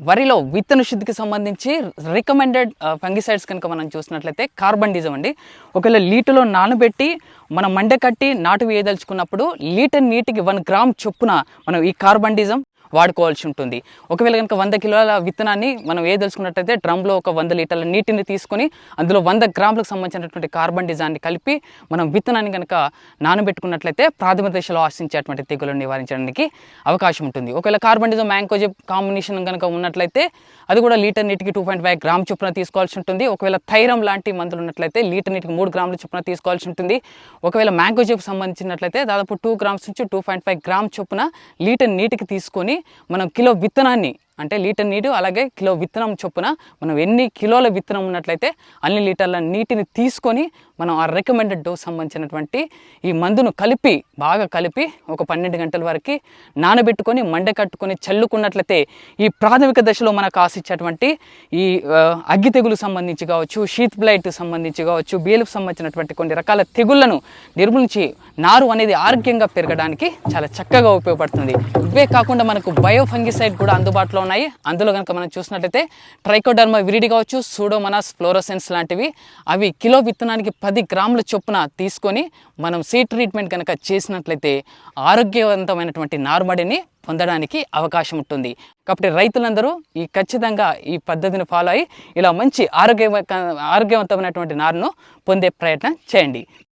వరిలో విత్తన శుద్ధికి సంబంధించి రికమెండెడ్ ఫంగిసైడ్స్ కనుక మనం చూసినట్లయితే కార్బన్ డిజం అండి. ఒకవేళ లీటర్లో నానబెట్టి మనం మండ కట్టి నాటు వేయదలుచుకున్నప్పుడు లీటర్ నీటికి వన్ గ్రామ్ చొప్పున మనం ఈ కార్బన్ డిజం వాడుకోవాల్సి ఉంటుంది. ఒకవేళ కనుక వంద కిలోల విత్తనాన్ని మనం వేయదలుచుకున్నట్టయితే డ్రమ్లో ఒక వంద లీటర్ల నీటిని తీసుకొని అందులో వంద గ్రాములకు సంబంధించినటువంటి కార్బన్ డిజాన్ని కలిపి మనం విత్తనాన్ని కనుక నానబెట్టుకున్నట్లయితే ప్రాథమిక దశలో ఆశించేటువంటి తెగులను నివారించడానికి అవకాశం ఉంటుంది. ఒకవేళ కార్బన్ డిజం మ్యాంకోజెబ్ కాంబినేషన్ కనుక ఉన్నట్లయితే అది కూడా లీటర్ నీటికి టూ పాయింట్ ఫైవ్ గ్రామ్ చొప్పున తీసుకోవాల్సి ఉంటుంది. ఒకవేళ థైరం లాంటి మందులు ఉన్నట్లయితే లీటర్ నీటికి మూడు గ్రాముల చొప్పున తీసుకోవాల్సి ఉంటుంది. ఒకవేళ మ్యాంకోజెబ్ సంబంధించినట్లయితే దాదాపు టూ గ్రామ్స్ నుంచి టూ పాయింట్ ఫైవ్ గ్రామ్ చొప్పున లీటర్ నీటికి తీసుకొని మనం కిలో విత్తనాన్ని అంటే లీటర్ నీరు అలాగే కిలో విత్తనం చొప్పున మనం ఎన్ని కిలోల విత్తనం ఉన్నట్లయితే అన్ని లీటర్ల నీటిని తీసుకొని మనం ఆ రికమెండెడ్ డోస్ సంబంధించినటువంటి ఈ మందును కలిపి బాగా కలిపి ఒక పన్నెండు గంటల వరకు నానబెట్టుకొని మండ కట్టుకొని చల్లుకున్నట్లయితే ఈ ప్రాథమిక దశలో మనకు ఆశించేటువంటి ఈ అగ్గి తెగులు సంబంధించి కావచ్చు షీత్ బ్లైట్ సంబంధించి కావచ్చు బీఎల్కి సంబంధించినటువంటి కొన్ని రకాల తెగుళ్ళను నిర్మూలించి నారు అనేది ఆరోగ్యంగా పెరగడానికి చాలా చక్కగా ఉపయోగపడుతుంది. ఇవే కాకుండా మనకు బయో ఫంగిసైడ్ కూడా అందుబాటులో ఉన్నాయి. అందులో కనుక మనం చూసినట్లయితే ట్రైకోడర్మా విరిడి కావచ్చు సూడోమనాస్ ఫ్లోరోసెన్స్ లాంటివి. అవి కిలో విత్తనానికి పది గ్రాముల చొప్పున తీసుకొని మనం సీడ్ ట్రీట్మెంట్ కనుక చేసినట్లయితే ఆరోగ్యవంతమైనటువంటి నారుమడిని పొందడానికి అవకాశం ఉంటుంది. కాబట్టి రైతులందరూ ఈ ఖచ్చితంగా ఈ పద్ధతిని ఫాలో అయ్యి ఇలా మంచి ఆరోగ్య ఆరోగ్యవంతమైనటువంటి నారును పొందే ప్రయత్నం చేయండి.